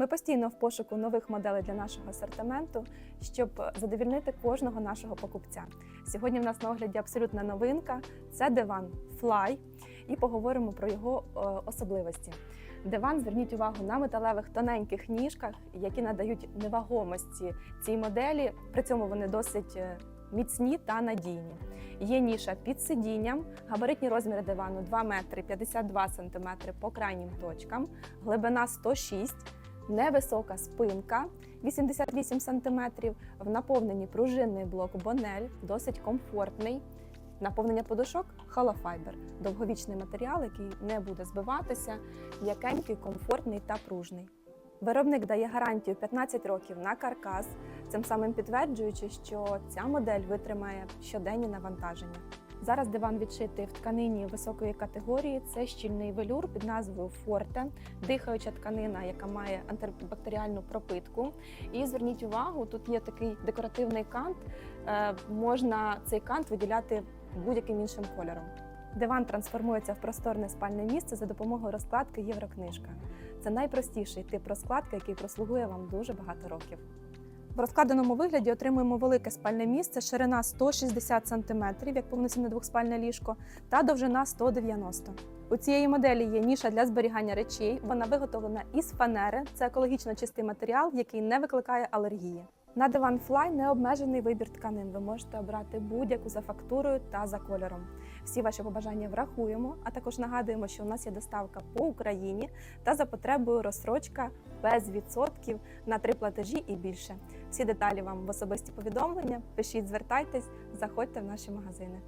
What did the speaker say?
Ми постійно в пошуку нових моделей для нашого асортименту, щоб задовільнити кожного нашого покупця. Сьогодні в нас на огляді абсолютна новинка це диван Fly, і поговоримо про його е, особливості. Диван, зверніть увагу на металевих тоненьких ніжках, які надають невагомості цій моделі. При цьому вони досить е, міцні та надійні. Є ніша під сидінням, габаритні розміри дивану 2 метри 52 сантиметри по крайнім точкам, глибина 106, невисока спинка 88 сантиметрів, в наповненні пружинний блок Бонель, досить комфортний. Наповнення подушок холофайбер, довговічний матеріал, який не буде збиватися, м'якенький, комфортний та пружний. Виробник дає гарантію 15 років на каркас, цим самим підтверджуючи, що ця модель витримає щоденні навантаження. Зараз диван відшитий в тканині високої категорії. Це щільний велюр під назвою Форте, дихаюча тканина, яка має антибактеріальну пропитку. І зверніть увагу, тут є такий декоративний кант. Е, Можна цей кант виділяти будь-яким іншим кольором. Диван трансформується в просторне спальне місце за допомогою розкладки Єврокнижка. Це найпростіший тип розкладки, який прослугує вам дуже багато років. В розкладеному вигляді отримуємо велике спальне місце, ширина 160 см, як повноцінне двохспальне ліжко, та довжина 190 У цієї моделі є ніша для зберігання речей. Вона виготовлена із фанери. Це екологічно чистий матеріал, який не викликає алергії. На диван Fly необмежений вибір тканин. Ви можете обрати будь-яку за фактурою та за кольором. Всі ваші побажання врахуємо, а також нагадуємо, що у нас є доставка по Україні та за потребою розсрочка без відсотків на три платежі і більше. Всі деталі вам в особисті повідомлення. Пишіть, звертайтесь, заходьте в наші магазини.